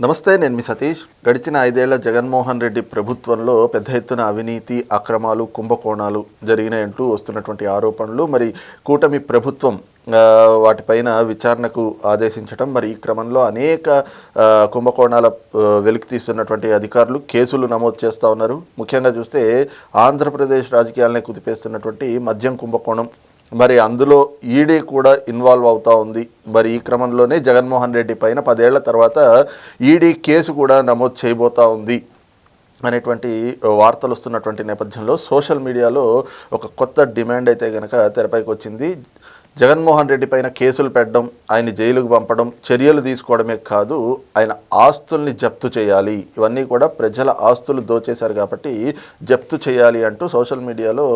నమస్తే నేను మీ సతీష్. గడిచిన ఐదేళ్ళ జగన్మోహన్ రెడ్డి ప్రభుత్వంలో పెద్ద ఎత్తున అవినీతి అక్రమాలు కుంభకోణాలు జరిగినాయంటూ వస్తున్నటువంటి ఆరోపణలు. మరి కూటమి ప్రభుత్వం వాటిపైన విచారణకు ఆదేశించడం మరి ఈ క్రమంలో అనేక కుంభకోణాల వెలికితీస్తున్నటువంటి వెలికి తీస్తున్నటువంటి అధికారులు కేసులు నమోదు చేస్తూ ఉన్నారు. ముఖ్యంగా చూస్తే ఆంధ్రప్రదేశ్ రాజకీయాలనే కుదిపేస్తున్నటువంటి మద్యం కుంభకోణం మరి అందులో ఈడీ కూడా ఇన్వాల్వ్ అవుతూ ఉంది. మరి ఈ క్రమంలోనే జగన్మోహన్ రెడ్డి పైన పదేళ్ళ తర్వాత ఈడీ కేసు కూడా నమోదు చేయబోతూ ఉంది అనేటువంటి వార్తలు వస్తున్నటువంటి నేపథ్యంలో సోషల్ మీడియాలో ఒక కొత్త డిమాండ్ అయితే కనుక తెరపైకి వచ్చింది. జగన్మోహన్ రెడ్డి పైన కేసులు పెట్టడం ఆయన జైలుకు పంపడం చర్యలు తీసుకోవడమే కాదు ఆయన ఆస్తుల్ని జప్తు చేయాలి. ఇవన్నీ కూడా ప్రజల ఆస్తులు దోచేశారు కాబట్టి జప్తు చేయాలి అంటూ సోషల్ మీడియాలో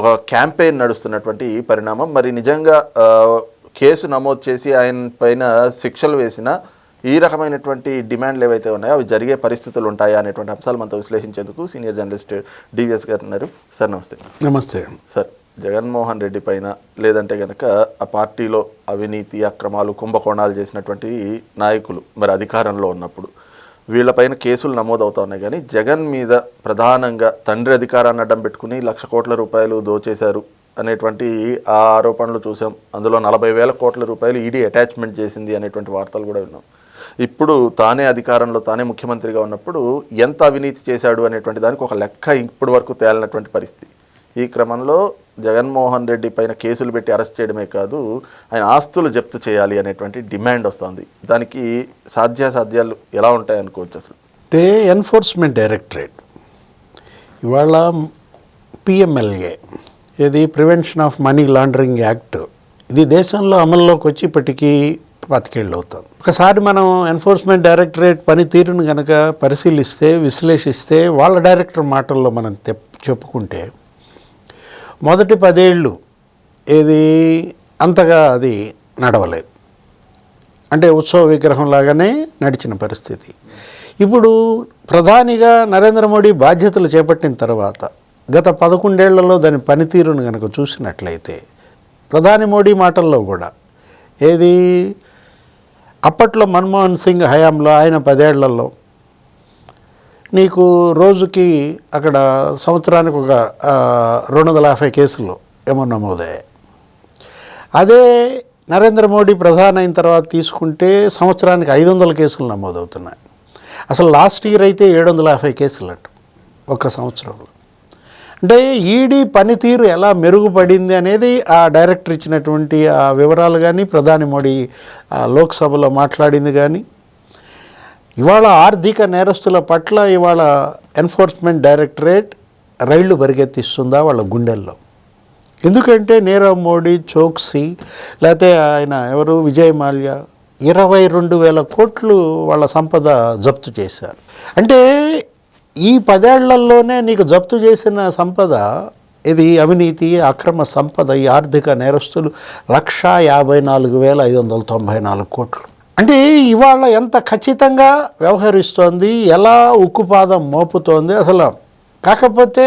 ఒక క్యాంపెయిన్ నడుస్తున్నటువంటి పరిణామం. మరి నిజంగా కేసు నమోదు చేసి ఆయన పైన శిక్షలు వేసిన ఈ రకమైనటువంటి డిమాండ్లు ఏవైతే ఉన్నాయో అవి జరిగే పరిస్థితులు ఉంటాయా అనేటువంటి అంశాలు మనతో విశ్లేషించేందుకు సీనియర్ జర్నలిస్ట్ డివిఎస్ గారు ఉన్నారు. సార్ నమస్తే. నమస్తే. సార్ జగన్మోహన్ రెడ్డి పైన లేదంటే కనుక ఆ పార్టీలో అవినీతి అక్రమాలు కుంభకోణాలు చేసినటువంటి నాయకులు మరి అధికారంలో ఉన్నప్పుడు వీళ్ళపైన కేసులు నమోదవుతా ఉన్నాయి కానీ జగన్ మీద ప్రధానంగా తండ్రి అధికారాన్ని అడ్డం పెట్టుకుని లక్ష కోట్ల రూపాయలు దోచేశారు అనేటువంటి ఆ ఆరోపణలు చూసాం. అందులో నలభై వేల కోట్ల రూపాయలు ఈడీ అటాచ్మెంట్ చేసింది అనేటువంటి వార్తలు కూడా విన్నాం. ఇప్పుడు తానే అధికారంలో తానే ముఖ్యమంత్రిగా ఉన్నప్పుడు ఎంత అవినీతి చేశాడు అనేటువంటి దానికి ఒక లెక్క ఇప్పటి వరకు తేలినటువంటి పరిస్థితి. ఈ క్రమంలో జగన్మోహన్ రెడ్డి పైన కేసులు పెట్టి అరెస్ట్ చేయడమే కాదు ఆయన ఆస్తులు జప్తు చేయాలి అనేటువంటి డిమాండ్ వస్తుంది. దానికి సాధ్యాసాధ్యాలు ఎలా ఉంటాయి అనుకోవచ్చు అసలు? అంటే ఎన్ఫోర్స్మెంట్ డైరెక్టరేట్ ఇవాళ పిఎంఎల్ఏ ఇది prevention of money laundering act ఇది దేశంలో అమల్లోకి వచ్చి ఇప్పటికీ పాతికేళ్ళు అవుతుంది ఒకసారి మనం ఎన్ఫోర్స్మెంట్ డైరెక్టరేట్ పనితీరును కనుక పరిశీలిస్తే విశ్లేషిస్తే వాళ్ళ డైరెక్టర్ మాటల్లో మనం చెప్పుకుంటే మొదటి పదేళ్ళు ఏది అంతగా అది నడవలేదు. అంటే ఉత్సవ విగ్రహం లాగానే నడిచిన పరిస్థితి. ఇప్పుడు ప్రధానిగా నరేంద్ర మోడీ బాధ్యతలు చేపట్టిన తర్వాత గత పదకొండేళ్ళలో దాని పనితీరును కనుక చూసినట్లయితే ప్రధాని మోడీ మాటల్లో కూడా ఏది అప్పట్లో మన్మోహన్ సింగ్ హయాంలో ఆయన పదేళ్ళలో నీకు రోజుకి అక్కడ సంవత్సరానికి ఒక రెండు వందల యాభై కేసులు ఏమో నమోదయ్యాయి. అదే నరేంద్ర మోడీ ప్రధాని అయిన తర్వాత తీసుకుంటే సంవత్సరానికి ఐదు వందల కేసులు నమోదవుతున్నాయి. అసలు లాస్ట్ ఇయర్ అయితే ఏడు వందల యాభై కేసులు అంట ఒక సంవత్సరంలో. అంటే ఈడీ పనితీరు ఎలా మెరుగుపడింది అనేది ఆ డైరెక్టర్ ఇచ్చినటువంటి ఆ వివరాలు కానీ ప్రధాని మోడీ లోక్సభలో మాట్లాడింది కానీ ఇవాళ ఆర్థిక నేరస్తుల పట్ల ఇవాళ ఎన్ఫోర్స్మెంట్ డైరెక్టరేట్ రైళ్ళు పరిగెత్తిస్తుందా వాళ్ళ గుండెల్లో? ఎందుకంటే నీరవ్ మోడీ చోక్సీ లేకపోతే ఆయన ఎవరు విజయ్ మాల్యా ఇరవై రెండు వేల కోట్లు వాళ్ళ సంపద జప్తు చేశారు. అంటే ఈ పదేళ్ళలోనే నీకు జప్తు చేసిన సంపద ఇది అవినీతి అక్రమ సంపద ఈ ఆర్థిక నేరస్తులు లక్షా యాభై నాలుగు వేల ఐదు వందల తొంభై నాలుగు కోట్లు. అంటే ఇవాళ ఎంత ఖచ్చితంగా వ్యవహరిస్తోంది ఎలా ఉక్కుపాదం మోపుతోంది అసలు. కాకపోతే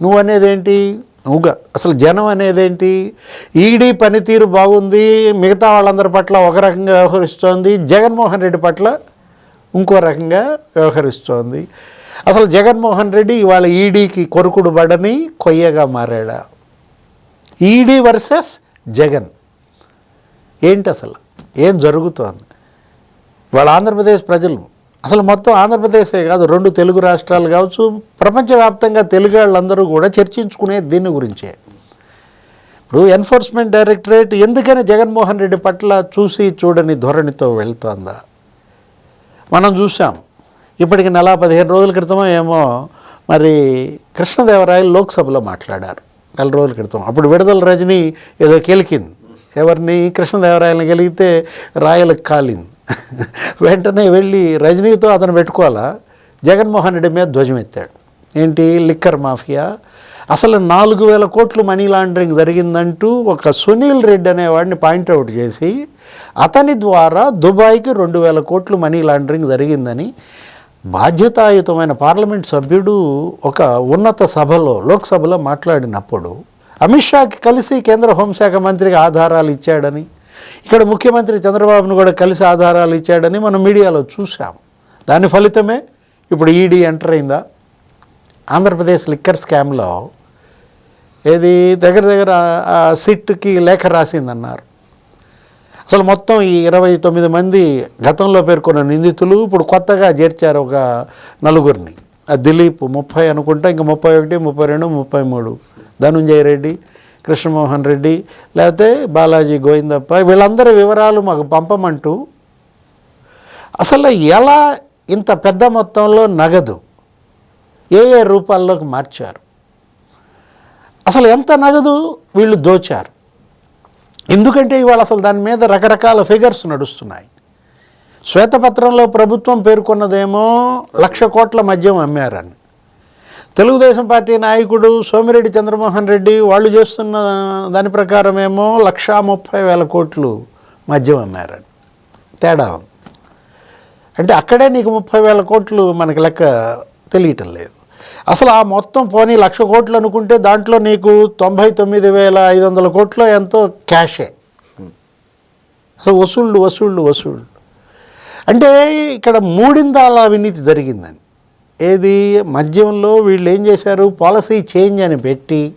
నువ్వు అనేదేంటి నువ్వుగా అసలు జనం అనేదేంటి? ఈడీ పనితీరు బాగుంది మిగతా వాళ్ళందరి పట్ల ఒక రకంగా వ్యవహరిస్తోంది జగన్మోహన్ రెడ్డి పట్ల ఇంకో రకంగా వ్యవహరిస్తోంది. అసలు జగన్మోహన్ రెడ్డి ఇవాళ ఈడీకి కొరుకుడు బడని కొయ్యగా మారాడా? ED versus Jagan. ఏంటి అసలు? ఏం జరుగుతోంది? వాళ్ళ ఆంధ్రప్రదేశ్ ప్రజలు అసలు మొత్తం ఆంధ్రప్రదేశే కాదు రెండు తెలుగు రాష్ట్రాలు కావచ్చు ప్రపంచవ్యాప్తంగా తెలుగు వాళ్ళందరూ కూడా చర్చించుకునే దీని గురించే. ఇప్పుడు ఎన్ఫోర్స్మెంట్ డైరెక్టరేట్ ఎందుకని జగన్మోహన్ రెడ్డి పట్ల చూసి చూడని ధోరణితో వెళ్తోందా? మనం చూసాం ఇప్పటికి నెల పదిహేను రోజుల క్రితమో ఏమో మరి కృష్ణదేవరాయలు లోక్సభలో మాట్లాడారు. నెల రోజుల క్రితం. అప్పుడు విడుదల రజని ఏదో కెలికింది. ఎవరిని కృష్ణదేవరాయలను గెలిగితే రాయలకు కాలింది వెంటనే వెళ్ళి రజనీతో అతను పెట్టుకోవాలా? జగన్మోహన్ రెడ్డి మీద ధ్వజం ఎత్తాడు. ఏంటి? Liquor mafia. అసలు నాలుగు వేల కోట్లు మనీ లాండరింగ్ జరిగిందంటూ ఒక సునీల్ రెడ్డి అనేవాడిని పాయింట్అవుట్ చేసి అతని ద్వారా దుబాయ్కి రెండు వేల కోట్లు మనీ లాండరింగ్ జరిగిందని బాధ్యతాయుతమైన పార్లమెంట్ సభ్యుడు ఒక ఉన్నత సభలో లోక్సభలో మాట్లాడినప్పుడు అమిత్ షాకి కలిసి కేంద్ర హోంశాఖ మంత్రికి ఆధారాలు ఇచ్చాడని ఇక్కడ ముఖ్యమంత్రి చంద్రబాబును కూడా కలిసి ఆధారాలు ఇచ్చాడని మనం మీడియాలో చూసాం దాని ఫలితమే ఇప్పుడు ఈడీ ఎంటర్ అయిందా? ఆంధ్రప్రదేశ్ లిక్కర్ స్కామ్లో ఏది దగ్గర దగ్గర సిట్కి లేఖ రాసిందన్నారు. అసలు మొత్తం ఈ ఇరవై తొమ్మిది మంది గతంలో పేర్కొన్న నిందితులు ఇప్పుడు కొత్తగా చేర్చారు ఒక నలుగురిని. ఆ దిలీప్ ముప్పై అనుకుంటా ఇంకా ముప్పై ఒకటి ముప్పై రెండు ముప్పై మూడు. ధనుంజయ రెడ్డి కృష్ణమోహన్ రెడ్డి లేకపోతే బాలాజీ గోవిందప్ప వీళ్ళందరి వివరాలు మాకు పంపమంటూ అసలు ఎలా ఇంత పెద్ద మొత్తంలో నగదు ఏ ఏ రూపాల్లోకి మార్చారు? అసలు ఎంత నగదు వీళ్ళు దోచారు? ఎందుకంటే ఇవాళ అసలు దాని మీద రకరకాల ఫిగర్స్ నడుస్తున్నాయి. శ్వేతపత్రంలో ప్రభుత్వం పేర్కొన్నదేమో లక్ష కోట్ల మద్యం అమ్మారని. తెలుగుదేశం పార్టీ నాయకుడు సోమిరెడ్డి చంద్రమోహన్ రెడ్డి వాళ్ళు చేస్తున్న దాని ప్రకారమేమో లక్షా ముప్పై వేల కోట్లు మద్యం అమ్మారని తేడా ఉంది. అంటే అక్కడే నీకు ముప్పై వేల కోట్లు మనకి లెక్క తెలియటం లేదు. అసలు ఆ మొత్తం పోనీ లక్ష కోట్లు అనుకుంటే దాంట్లో నీకు తొంభై తొమ్మిది వేల ఐదు వందల కోట్లు ఎంతో క్యాషే. అసలు వసూళ్ళు వసూళ్ళు వసూళ్ళు అంటే ఇక్కడ మూడిందాల అవినీతి జరిగిందని. ఏది? మద్యంలో వీళ్ళు ఏం చేశారు? పాలసీ చేంజ్ అని పెట్టి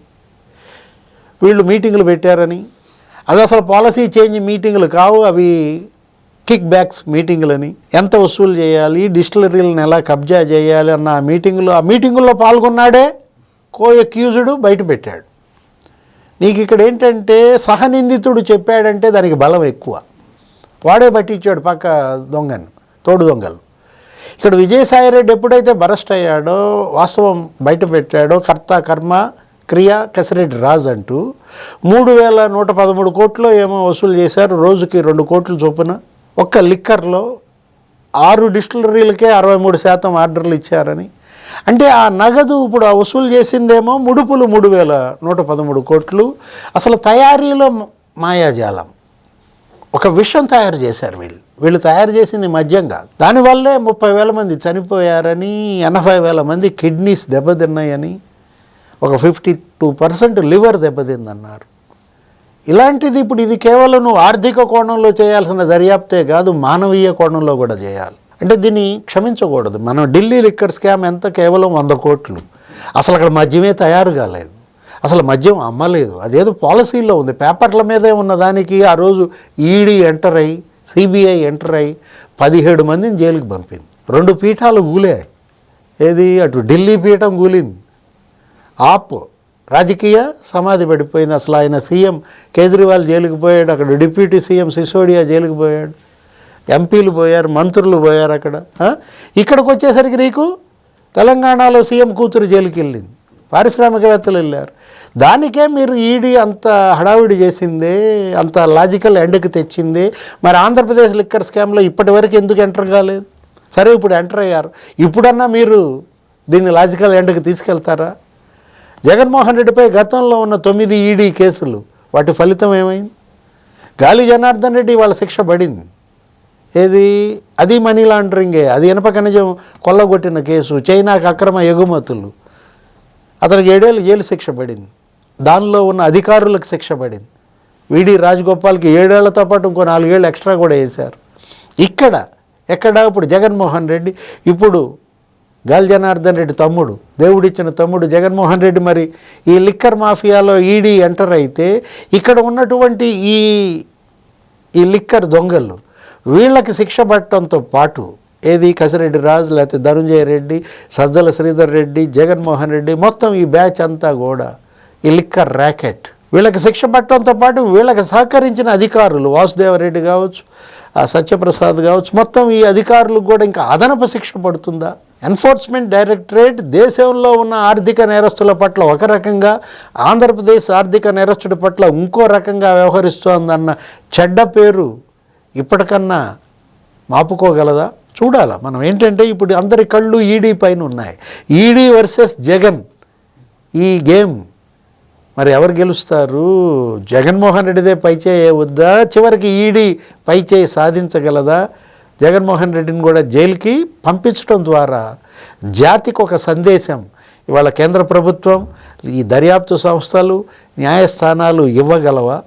వీళ్ళు మీటింగులు పెట్టారని. అది అసలు పాలసీ చేంజ్ మీటింగులు కావు అవి కిక్ బ్యాక్స్ మీటింగులని. ఎంత వసూలు చేయాలి? డిస్టిలరీలను ఎలా కబ్జా చేయాలి అన్న ఆ మీటింగులు? ఆ మీటింగుల్లో పాల్గొన్నాడే కో అక్యూజుడు బయట పెట్టాడు. నీకు ఇక్కడ ఏంటంటే సహనిందితుడు చెప్పాడంటే దానికి బలం ఎక్కువ. వాడే పట్టించాడు పక్క దొంగను తోడు దొంగలు. ఇక్కడ విజయసాయిరెడ్డి ఎప్పుడైతే బరస్ట్ అయ్యాడో వాస్తవం బయట పెట్టాడో కర్త కర్మ క్రియ కసిరెడ్డి రాజ్ అంటూ మూడు వేల నూట పదమూడు కోట్లు ఏమో వసూలు చేశారు. రోజుకి రెండు కోట్లు చొప్పున. ఒక్క లిక్కర్లో ఆరు డిస్టిలరీలకే అరవై మూడు శాతం ఆర్డర్లు ఇచ్చారని. అంటే ఆ నగదు ఇప్పుడు ఆ వసూలు చేసిందేమో ముడుపులు మూడు వేల నూట పదమూడు కోట్లు. అసలు తయారీలో మాయాజాలం. ఒక విషం తయారు చేశారు వీళ్ళు. వీళ్ళు తయారు చేసింది మద్యం కాదు దానివల్లే ముప్పై వేల మంది చనిపోయారని ఎనభై వేల మంది కిడ్నీస్ దెబ్బతిన్నాయని ఒక ఫిఫ్టీ టూ పర్సెంట్ లివర్ దెబ్బతిందన్నారు. ఇలాంటిది ఇప్పుడు ఇది కేవలం నువ్వు ఆర్థిక కోణంలో చేయాల్సిన దర్యాప్తే కాదు మానవీయ కోణంలో కూడా చేయాలి. అంటే దీన్ని క్షమించకూడదు. మనం ఢిల్లీ లిక్కర్ స్కామ్ ఎంత కేవలం వంద కోట్లు. అసలు అక్కడ మద్యమే తయారు కాలేదు. అసలు మద్యం అమ్మలేదు. అదేదో పాలసీలో ఉంది. పేపర్ల మీదే ఉన్న దానికి ఆ రోజు ఈడీ ఎంటర్ అయ్యి సిబిఐ ఎంటర్ అయ్యి పదిహేడు మందిని జైలుకి పంపింది. రెండు పీఠాలు గూలే ఏది? అటు ఢిల్లీ పీఠం గూలింది ఆప్ రాజకీయ సమాధి పడిపోయింది. అసలు ఆయన సీఎం కేజ్రీవాల్ జైలుకి పోయాడు అక్కడ డిప్యూటీ సీఎం సిసోడియా జైలుకి పోయాడు. ఎంపీలు పోయారు మంత్రులు పోయారు అక్కడ. ఇక్కడికి వచ్చేసరికి నీకు తెలంగాణలో సీఎం కూతురు జైలుకి వెళ్ళింది పారిశ్రామికవేత్తలు వెళ్ళారు. దానికే మీరు ఈడీ అంత హడావిడి చేసింది అంత లాజికల్ ఎండ్కి తెచ్చింది. మరి ఆంధ్రప్రదేశ్ లిక్కర్ స్కామ్లో ఇప్పటివరకు ఎందుకు ఎంటర్ కాలేదు? సరే ఇప్పుడు ఎంటర్ అయ్యారు. ఇప్పుడన్నా మీరు దీన్ని లాజికల్ ఎండ్కి తీసుకెళ్తారా? జగన్మోహన్ రెడ్డిపై గతంలో ఉన్న తొమ్మిది ఈడీ కేసులు వాటి ఫలితం ఏమైంది? గాలి జనార్దన్ రెడ్డి వాళ్ళ శిక్ష పడింది. ఏది? అది మనీ లాండరింగే. అది ఇనప ఖనిజం కొల్లగొట్టిన కేసు చైనాకు అక్రమ ఎగుమతులు. అతనికి ఏడేళ్ళు జైలు శిక్ష పడింది. దానిలో ఉన్న అధికారులకు శిక్ష పడింది. విడి రాజగోపాల్కి ఏడేళ్ళతో పాటు ఇంకో నాలుగేళ్ళు ఎక్స్ట్రా కూడా వేశారు. ఇక్కడ ఎక్కడ ఇప్పుడు జగన్మోహన్ రెడ్డి ఇప్పుడు గాలి జనార్దన్ రెడ్డి తమ్ముడు దేవుడిచ్చిన తమ్ముడు జగన్మోహన్ రెడ్డి మరి ఈ లిక్కర్ మాఫియాలో ఈడీ ఎంటర్ అయితే ఇక్కడ ఉన్నటువంటి ఈ ఈ లిక్కర్ దొంగలు వీళ్ళకి శిక్ష పట్టడంతో పాటు ఏది కసిరెడ్డి రాజు లేకపోతే ధనుంజయ రెడ్డి సజ్జల శ్రీధర్ రెడ్డి జగన్మోహన్ రెడ్డి మొత్తం ఈ బ్యాచ్ అంతా కూడా ఈ లిక్కర్ ర్యాకెట్. వీళ్ళకి శిక్ష పట్టడంతో పాటు వీళ్ళకి సహకరించిన అధికారులు వాసుదేవరెడ్డి కావచ్చు ఆ సత్యప్రసాద్ కావచ్చు మొత్తం ఈ అధికారులకు కూడా ఇంకా అదనపు శిక్ష పడుతుందా? ఎన్ఫోర్స్మెంట్ డైరెక్టరేట్ దేశంలో ఉన్న ఆర్థిక నేరస్తుల పట్ల ఒక రకంగా ఆంధ్రప్రదేశ్ ఆర్థిక నేరస్తుడి పట్ల ఇంకో రకంగా వ్యవహరిస్తోందన్న చెడ్డ పేరు ఇప్పటికన్నా మాపుకోగలదా? చూడాలా మనం. ఏంటంటే ఇప్పుడు అందరి కళ్ళు ఈడీ పైన ఉన్నాయి. ED versus Jagan. ఈ గేమ్. మరి ఎవరు గెలుస్తారు? జగన్మోహన్ రెడ్డిదే పైచేయి వద్దా? చివరికి ఈడీ పైచేయి సాధించగలదా? జగన్మోహన్ రెడ్డిని కూడా జైలుకి పంపించడం ద్వారా జాతికి ఒక సందేశం. ఇవాళ కేంద్ర ప్రభుత్వం ఈ దర్యాప్తు సంస్థలు న్యాయస్థానాలు ఇవ్వగలవా?